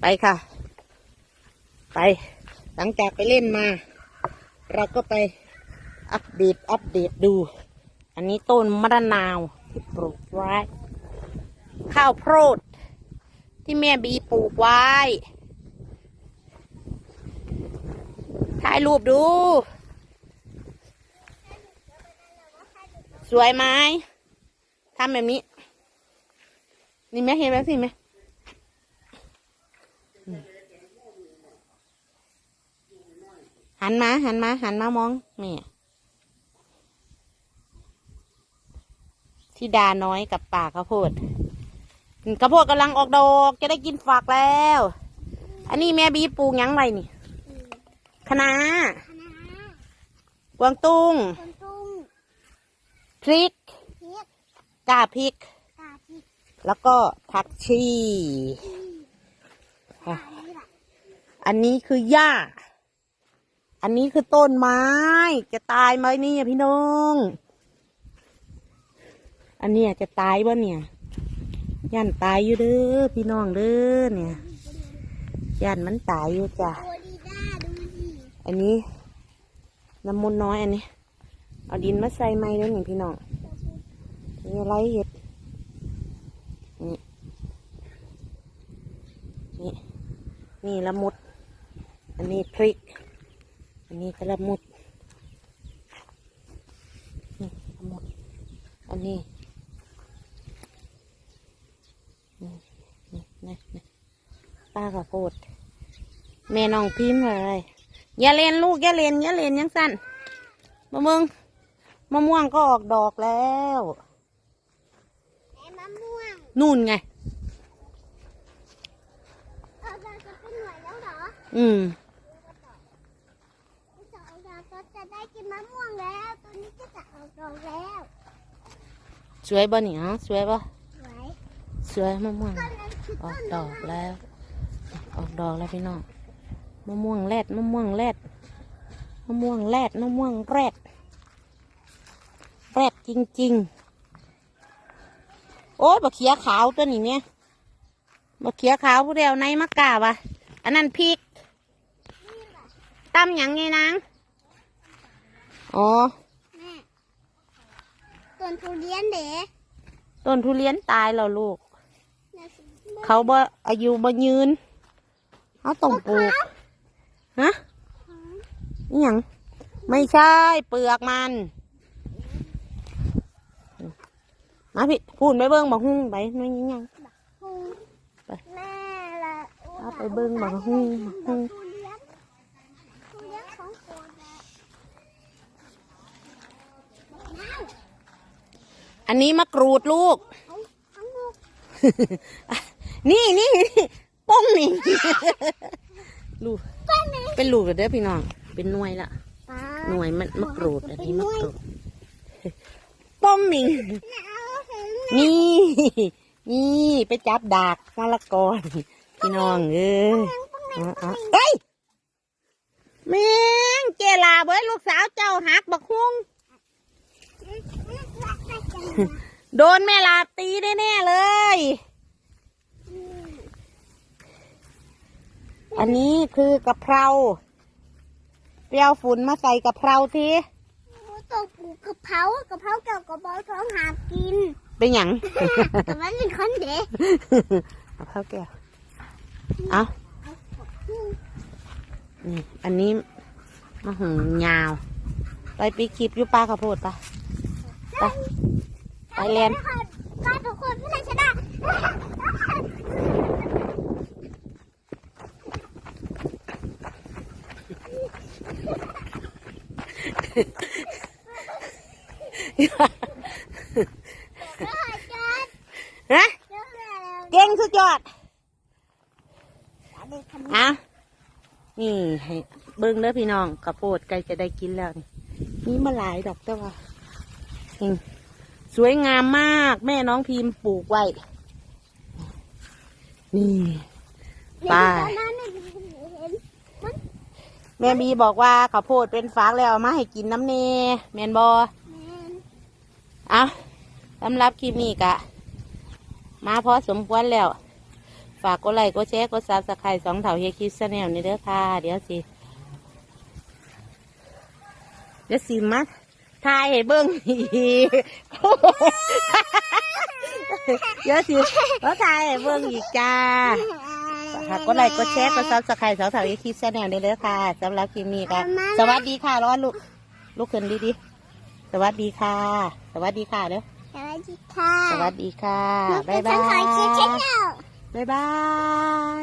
ไปค่ะ ไป หลังจากไปเล่นมา เราก็ไปอัปเดตอัปเดตดู อันนี้ต้นมะนาวที่ปลูกไว้ ข้าวโพด ที่แม่บีปลูกไว้ถ่ายรูปดู สวยไหมทำแบบนี้ นี่ไหมเห็นแบบสิไหมอืม หันมาหันมาหันมามองแม่ที่ดาน้อยกับป่าข้าวโพดข้าวโพดกำลังออกดอกจะได้กินฝักแล้ว อันนี้แม่บีปลูกหยังไว้นี่คะน้าคณะกวางตุ้งคนตุ้งพริกเพียกกาพริกกาทิก แล้วก็ผักชีกานี่แหละ อันนี้คือหญ้า อันนี้คือต้นไม้ จะตายไหมนี่พี่น้อง อันนี้จะตายบ่เนี่ยยันตายอยู่เด้อพี่น้องเด้อเนี่ยยันมันตายอยู่จ้ะ อันนี้น้ำมันน้อยอันนี้ เอาดินมาใส่ไม้แล้วยนี่พี่น้องนี่อะไรเห็ดนี่นี่ละมุด อันนี้พริก อันนี้ก็ละมุดนี่ละมุด อันนี้นี่นี่นี่นี่ป้าข้าวโพดแม่น้องพิมพ์อะไรอย่าเล่นลูกอย่าเล่นอย่าเล่นยังสั้นมะมึงมะม่วงก็ออกดอกแล้วแม่มะม่วงนู่นไงเออเราจะเป็นหน่วยแล้วเหรออืมสอง เราก็จะได้กินมะม่วงแล้ว ตัวนี้ก็จะออกดอกแล้ว สวยบ่เนี่ยฮะสวยบ่สวยสวยมะม่วง ต้นนั้นคืออต้อกนดอกแล้ว ออกดอกแล้วพี่น้องมะม่วงแรดมะม่วงแรดมะม่วงแรดมะม่วงแรดแรดจริงๆ โอ้ยบะเขียขาวตัวนี้เนี่ยบะเขียขาวผู้เดียวในมะกาบะอันนั้นพริกตำหยังไงนาง อ๋อ แม่ต้นทุเรียนเด็กต้นทุเรียนตายแล้วลูก เขาบ่อายุบ่ยืนเขาต้องปลูก ฮะอหยังไม่ใช่เปลือกมัน มาพี่พูดไปเบิ้งบอกหุ้งไปนู่นยังไปแม่ละเอาไปเบิ่งบักหุ่งบักหุ่ง ทุเรียนทุเรียนของโคนแม่น้าว อันนี้มะกรูดลูกเอาทั้งลูกนี่นี่นี่ป้องนี่ลูกป้าแม่เป็นลูกเด้อพี่น้อง เป็นหน่วยละป้าหน่วยมันมะกรูด อันนี้มะกรูดป้องนี่เอาถึงนี่ นี่ไปจับดากมะละกอนี่พี่น้องเอ้ยเอาเอาเอ้ยแม่งเจลาเบ้ยลูกสาวเจ้าหักบักฮุง โดนแม่ลาตีแน่ๆเลย อันนี้คือกะเพราเปรี้ยวฝุ่นมาใส่กะเพราทีตัวปลูกกะเพรากะเพราเก่ากะเพราท้องหากิน เป็นหยังแต่มันเป็นคนเด็กกะเพราแก้วเอานี่อันนี้มะหงยาว ไปปีคลิปอยู่ปลาข้าวโพดปะไป ไปเรียนป้าทุกคนไม่ได้ชนะฮะเก่งสุดยอดอะนี่ให้เบิ้งเด้อพี่น้องกระโพดใกล้จะได้กินแล้วนี่นี่มาหลายดอกแต่ว่าอืม สวยงามมาก แม่น้องพิมพ์ปลูกไว้ นี่ไปแม่บีบอกว่าข้าวโพดเป็นฟากแล้วเอามาให้กินน้ำเนแมนบอเอาสำหรับคลิปนี้กะ มาพอสมควรแล้ว ฝากกดไลค์กดแชร์กดซับสไครต์สองเถาเฮียคิดแนลนี่เด้อค่ะ เดี๋ยวสิ เดี๋ยวสิมา ทายให้เบิ้งอีกเดี๋ยวสิมาทายให้เบิ้งอีกจ้าฝากกดไลค์กดแชร์กดซับสไครต์สาวสาวๆอีคิดแชนแนลนี่เด้อค่ะสำหรับคลิปนี้ค่ะ สวัสดีค่ะร้อนลูกลูกขึ้นดีดีๆสวัสดีค่ะ สวัสดีค่ะเด้อสวัสดีค่ะ สวัสดีค่ะนกบ๊ายเป็บานสังขารยชีสแนลบ๊ายบาย